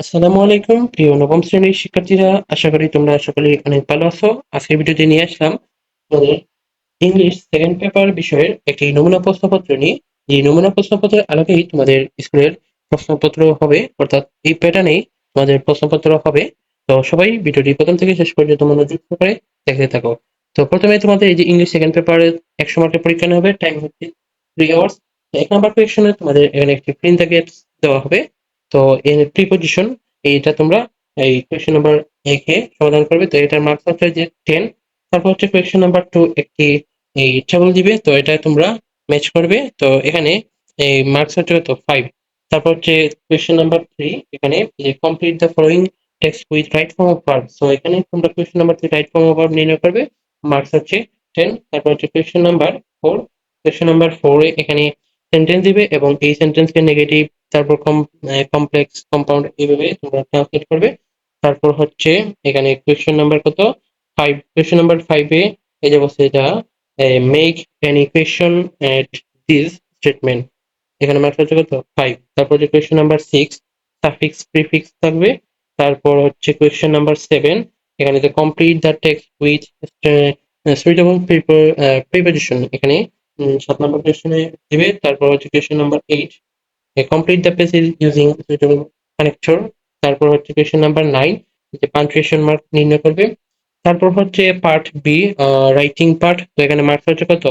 আসসালামু আলাইকুম, প্রিয় নবম শ্রেণির শিক্ষার্থীরা, আশা করি তোমরা সকলেই অনেক ভালো আছো। আজকের ভিডিওতে নিয়ে আসলাম তোমাদের ইংলিশ সেকেন্ড পেপার বিষয়ের একটি নমুনা প্রশ্নপত্র নিয়ে। এই নমুনা প্রশ্নপত্রের আলোকেই তোমাদের স্কুলের প্রশ্নপত্র হবে, অর্থাৎ এই প্যাটার্নেই তোমাদের প্রশ্নপত্র হবে। তো সবাই ভিডিওটি প্রথম থেকে শেষ পর্যন্ত মনোযোগ করে দেখতে থাকো। তো প্রথমে তোমাদের এই যে ইংলিশ সেকেন্ড পেপারের একশো মার্কের পরীক্ষা নেওয়া হবে টাইম হচ্ছে থ্রি আওয়ার্স এক নাম্বার কোয়েশনে তোমাদের এখানে একটি প্রিন্ট দেওয়া হবে। তো এর প্রিপোজিশন এইটা তোমরা এই কোয়েশ্চেন নাম্বার একে সমাধান করবে। তো এটার মার্কস হচ্ছে যে টেন তারপর হচ্ছে কোয়েশ্চেন নাম্বার টু একটি, এই টেবল দিবে। তো এটা তোমরা ম্যাচ করবে। তো এখানে এই মার্কস হচ্ছে তো ফাইভ তারপর হচ্ছে কোয়েশ্চেন নাম্বার থ্রি এখানে যে complete the following text with right form of verb so এখানে তোমরা question number three right form of verb নির্ণয় করবে। মার্কস হচ্ছে টেন তারপর হচ্ছে question number four question number ফোরে এখানে সেন্টেন্স দিবে এবং এই সেন্টেন্সকে নেগেটিভ তারপর কমপ্লেক্স কম্পাউন্ড এইভাবে তোমরা ট্রান্সলেট করবে। তারপর হচ্ছে এখানে কোয়েশ্চেন নাম্বার কত? ফাইভ কোয়েশ্চেন নাম্বার ফাইভে এই যে বলছে এটা make an equation at this statement এখানে মার্কস হচ্ছে কত? ফাইভ তারপর যে question number six suffix prefix থাকবে। তারপর হচ্ছে কোয়েশ্চেন নাম্বার সেভেন এখানে যে complete the text with suitable preposition এখানে সাত নম্বর কোয়েশ্চেনে দিবে। তারপর হচ্ছে question number eight complete the page using suitable connector তারপর হচ্ছে কোয়েশ্চেন নাম্বার নাইন যে পাঞ্চুয়েশন মার্ক নির্ণয় করবে। তারপর হচ্ছে পার্ট বি রাইটিং পার্ট তো এখানে মার্কস হচ্ছে কত?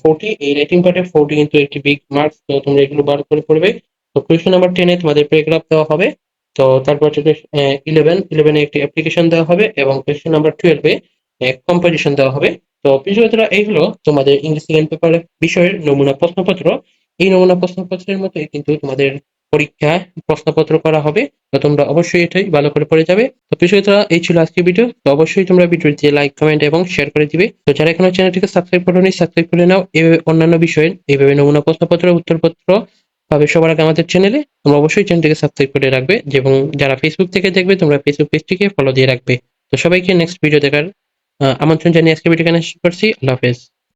ফোর্টি এই রাইটিং পার্টে ফোর্টি কিন্তু একটি বিগ মার্কস তো তোমরা এগুলো বার করে পড়বে। তো কোয়েশ্চেন নাম্বার টেনে তোমাদের প্যারাগ্রাফ দেওয়া হবে। তো তারপর হচ্ছে ইলেভেন ইলেভেনে একটি অ্যাপ্লিকেশন দেওয়া হবে এবং কোয়েশ্চেন নাম্বার টুয়েলভে কম্পোজিশন দেওয়া হবে। তো বিষয়টা এইগুলো তোমাদের ইংলিশ সেকেন্ড পেপার বিষয়ের নমুনা প্রশ্নপত্র। এই নমুনা প্রশ্নপত্রের মতোই কিন্তু তোমাদের পরীক্ষায় প্রশ্নপত্র করা হবে। তো তোমরা অবশ্যই এটাই ভালো করে পড়ে যাবে। তো বিষয়টা এই ছিল আজকের ভিডিও তো অবশ্যই তোমরা ভিডিওতে লাইক কমেন্ট এবং শেয়ার করে দিবে। তো যারা এখনও চ্যানেলটিকে সাবস্ক্রাইব করোনি সাবস্ক্রাইব করে নাও। এইভাবে অন্যান্য বিষয়ের এইভাবে নমুনা প্রশ্নপত্র উত্তরপত্র পাবে সবার আগে আমাদের চ্যানেলে তোমরা অবশ্যই চ্যানেলটিকে সাবস্ক্রাইব করে রাখবে এবং যারা ফেসবুক থেকে দেখবে, তোমরা ফেসবুক পেজটিকে ফলো দিয়ে রাখবে। তো সবাইকে নেক্সট ভিডিও দেখার আমন্ত্রণ জানিয়ে আজকে ভিডিও এখানে করছি। আল্লাহ হাফেজ।